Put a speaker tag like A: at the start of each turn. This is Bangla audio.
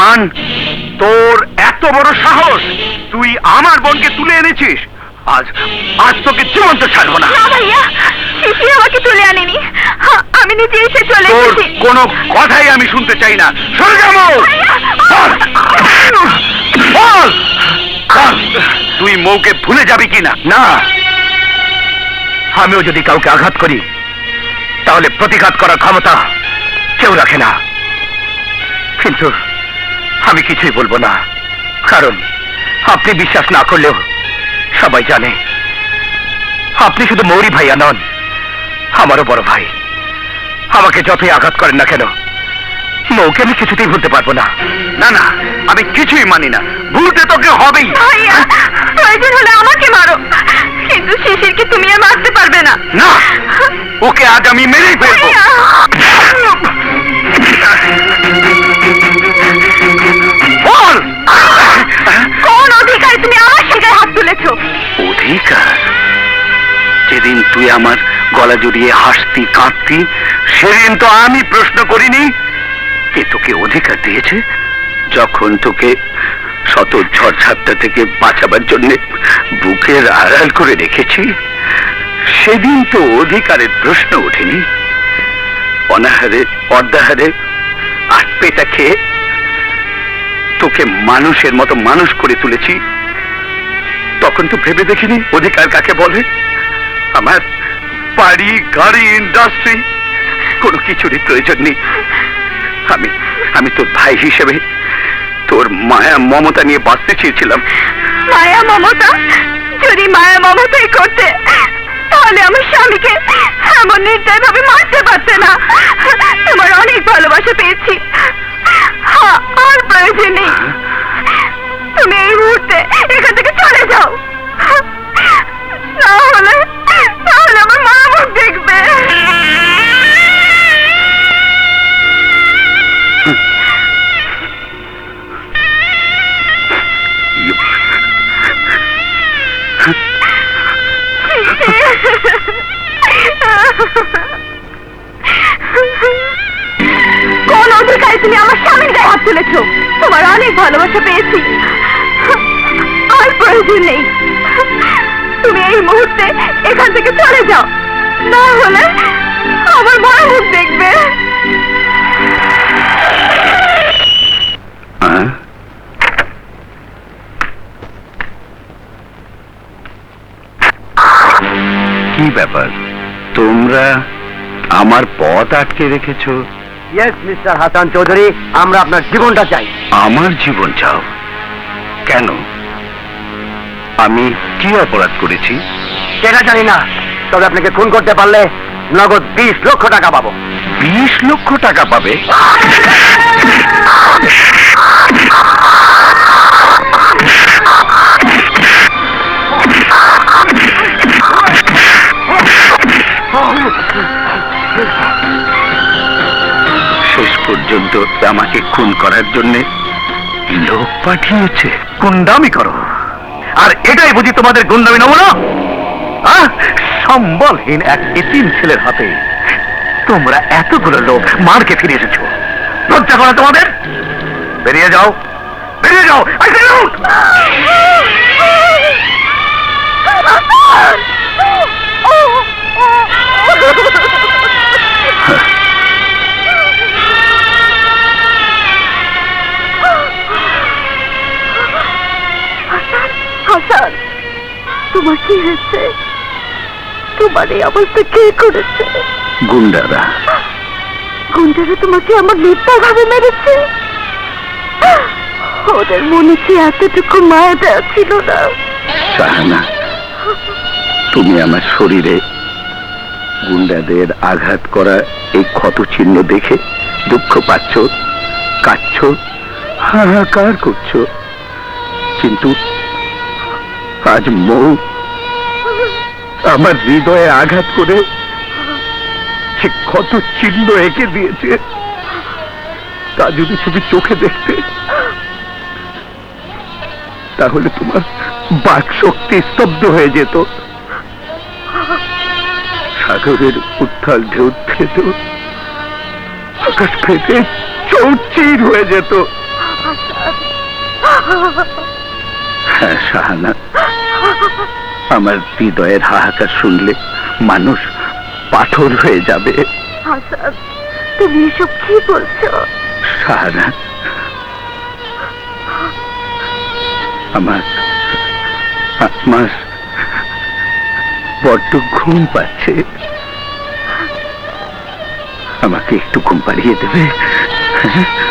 A: বেইমান তোর এত বড় সাহস তুই আমার বোনকে তুলে এনেছিস আজ আজ তোকে জীবন্ত ছাড়বো না
B: না ভাইয়া আমাকে তুলে আনেনি হা- আমি নিজে এসে চলে
A: তোর
B: এসেছি
A: কোনো কথাই আমি শুনতে চাই না সরে যা মৌ। বল। বল। বল। তুই মৌকে ভুলে যাবি কিনা না আমিও যদি কাউকে আঘাত করি তাহলে প্রতিঘাত করার ক্ষমতা কেউ রাখে না কিন্তু আমি কিছুই বলব না। কারণ আপনি বিশ্বাস না করলেও সবাই জানে। আপনি শুধু মৌরি ভাইয়া নন আমারও বড় ভাই। আমাকে যতই আঘাত করেন না কেন মৌকে আমি কিছুতেই ভুলতে পারব না। না না আমি কিছুই মানি না। ভুলতে তোকে হবেই।
B: ভাইয়া প্রয়োজন হলে আমাকে মারো। কিন্তু শিশিরকে তুমি আর মারতে পারবে না।
A: না ওকে আজ আমি মেরেই ফেলব। যেদিন তুই আমার গলা জড়িয়ে হাসতি, কাঁদতি, সেদিন তো আমি প্রশ্ন করিনি কে তোকে অধিকার দিয়েছে যখন তোকে শত ঝড়ঝাপটা থেকে বাঁচাবার জন্য বুকের আড়াল করে রেখেছি? সেদিন তো অধিকারের প্রশ্ন ওঠেনি। অনাহারে, অর্ধাহারে আট পেটা খেয়ে তোকে মানুষের মতো মানুষ করে তুলেছি, তখন তো ভেবে দেখিনি অধিকার কাকে বলে? আমার বাড়ি, গাড়ি ইন্ডাস্ট্রি কোনো কিছুরই প্রয়োজন নেই। আমি আমি তোর ভাই হিসেবে তোর মায়া, মমতা নিয়ে বাঁচতে চেয়েছিলাম।
B: মায়া, মমতা? যদি মায়া, মমতাই করতে, তাহলে আমার স্বামীকে এমন নির্দয় ভাবে মারতে পারতে না। তোমার অনেক ভালোবাসা পেয়েছি। হা- আর প্রয়োজন নেই। তুমি এই মুহূর্তে এখান থেকে চলে যাও। কোন অধিকারে তুমি আমার স্বামীর গায়ে হাত তুলেছ? তোমার অনেক ভালোবাসা পেয়েছি। আর প্রয়োজন নেই। তুমি এই মুহূর্তে এখান থেকে চলে যাও। না হলে আমার বড় মুখ দেখবে।
A: হ্যাঁ? কি ব্যাপার? তোমরা আমার পথ আটকে রেখেছ।
C: ইয়েস মিস্টার হাসান চৌধুরী আমরা আপনার জীবনটা চাই।
A: আমার জীবন চাও? কেন? আমি কি অপরাধ করেছি?
C: সেটা জানি না তবে আপনাকে খুন করতে পারলে নগদ বিশ লক্ষ টাকা পাবো।
A: বিশ লক্ষ টাকা পাবে? পর্যন্ত আমাকে খুন করার জন্য। লোক পাঠিয়েছে। গুন্ডামি করো। আর এটাই বুঝি তোমাদের গুন্ডামি নমুনা? আহ? সম্বলহীন এক এতিম ছেলের হাতে তোমরা এতগুলো লোক মারকে ফিরে এসেছ। লজ্জা করে তোমাদের? বেরিয়ে যাও। বেরিয়ে যাও। Say
B: তোমার কি হয়েছে তোমার এই অবস্থা কে করেছে?
A: গুন্ডারা।
B: গুন্ডারা তোমাকে আমার মিথ্যা ভাবে মেরেছে। ওদের মনে কি এতটুকু মায়া দেওয়া ছিল না।
A: সাহানা তুমি আমার শরীরে গুন্ডাদের আঘাত করা এই ক্ষত চিহ্ন দেখে দুঃখ পাচ্ছ কাচ্ছ হাহাকার করছ। কিন্তু আজ মৌ আমার হৃদয়ে আঘাত করে সে কত চিহ্ন এঁকে দিয়েছে, তা যদি তুমি চোখে দেখতে, তাহলে তোমার বাক শক্তি স্তব্ধ হয়ে যেত। সাগরের উত্থাল ঢেউ থেত আকাশ ফেটে চৌচির হয়ে যেত। হ্যাঁ শাহানা। আমার হৃদয়ের হাহাকার শুনলে মানুষ পাথর হয়ে যাবে।
B: তুমি এসব কি বলছো?
A: শাহানা আমার আমার বড্ড ঘুম পাচ্ছে। আমাকে একটু ঘুম পাড়িয়ে দেবে। হ্যাঁ?